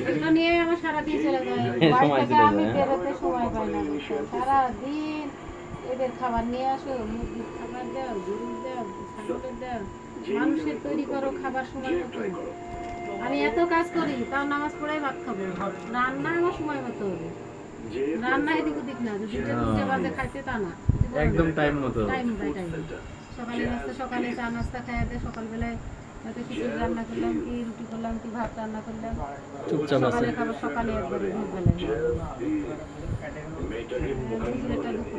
এগুলো নিয়ে আমার সারাদিন চলে যায়। বাড়ি থেকে আমি বেরোতে সময় পাই না। সারাদিন এদের খাবার নিয়ে আসো মুরগির খাবার দাও গরুর দাও ছাগলের দাও। মানুষের তৈরি করো খাবার সময় মতো। আমি এত কাজ করি তাও নামাজ পড়ে ভাত খাব। রান্না আমার সময় মতো হবে। রান্না এদিক ওদিক না যে দুটো বাজে খাইতে তা না। একদম টাইম মতো। টাইম বাই টাইম সকালে নাস্তা সকালে চা নাস্তা দেয় সকালবেলায় হয়তো খিচুড়ি রান্না করলাম কি রুটি করলাম কি ভাত রান্না করলাম। চুপচাপ আছে। খাবার সকালে একবারে দুপুরবেলায়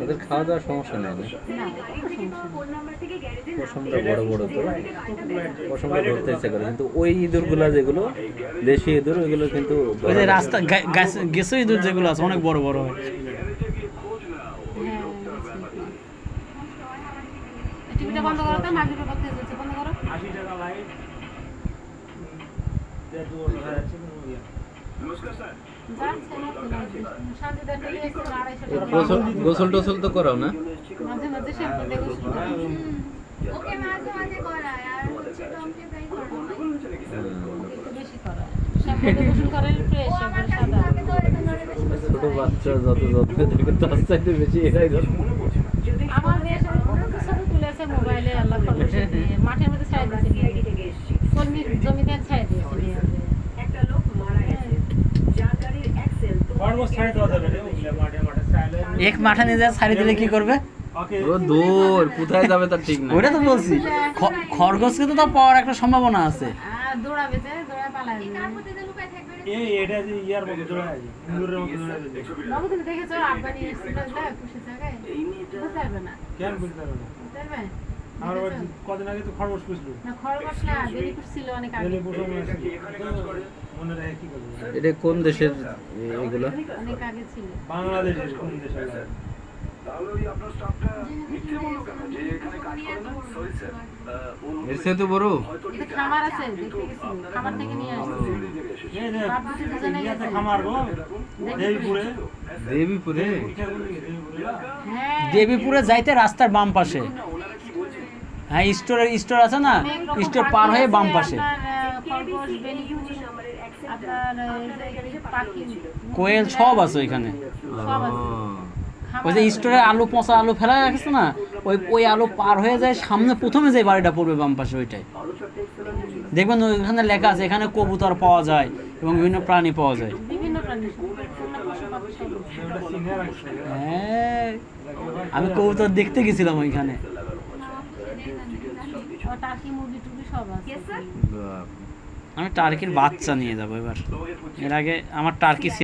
ওদের খাওয়া দাওয়ার সমস্যা নেই না? না কোনো সমস্যা নেই। পশমটা বড় বড় তো। পশমটা ধরতে ইচ্ছা করে। কিন্তু ওই ইঁদুরগুলা যেগুলো দেশি ইঁদুর ওইগুলো কিন্তু ওই যে রাস্তা গা- গাছ- গেছো ইঁদুর যেগুলো আছে অনেক বড় বড় হয়। হ্যাঁ টিভিটা বন্ধ করো তো মাগরিবের বন্ধ করো। গোসল টোসল তো করাও না? মাঝে মাঝে শ্যাম্পু দিয়ে গোসল ওকে মাঝে মাঝে করায় আর হচ্ছে টমকে প্রায় করানো বেশি করা শ্যাম্পু দিয়ে গোসল করালে ফ্রেশ ও আমার একবারে খালি সাদা থাকে তো এর জন্য ওরে বেশি বেশি ছোট বাচ্চা যত যত্ন তার চাইতে বেশি এরাই ধর আমার দেশে ছবি তুলেছে মোবাইলে আল্লাহ খরচ এক মাঠে নিয়ে যায় ছাড়ি দিলে কি করবে? ও দৌড় কোথায় যাবে তার ঠিক না ওইটা তো বলছি খরগোশকে তো পাওয়ার একটা সম্ভাবনা আছে। যে যে। যে দেখেছ? কদিন আগে তো খরগোশ পুষলো। না খরগোশ না বেরি ছিল অনেক আগে। এটা কোন দেশের এগুলো? বাংলাদেশের কোন দেশের তো বড়। খামার আছে। খামার থেকে নিয়ে আসছে। খামার গো। দেবীপুরে। দেবীপুরে? দেবীপুরে যাইতে রাস্তার বাম পাশে। হ্যাঁ স্টোরের স্টোর আছে না? স্টোর পার হয়ে বাম পাশে। কোয়েল সব আছে ওইখানে ওই যে স্টোরে আলু পচা আলু ফেলা রাখছে না ওই ওই আলু পার হয়ে যায় সামনে প্রথমে যে বাড়িটা পড়বে বাম পাশে ওইটাই। দেখবেন ওইখানে লেখা আছে এখানে কবুতর পাওয়া যায় এবং বিভিন্ন প্রাণী পাওয়া যায়। হ্যাঁ আমি কবুতর দেখতে গেছিলাম ওইখানে। আমি টার্কির বাচ্চা নিয়ে যাব এবার। এর আগে আমার টার্কি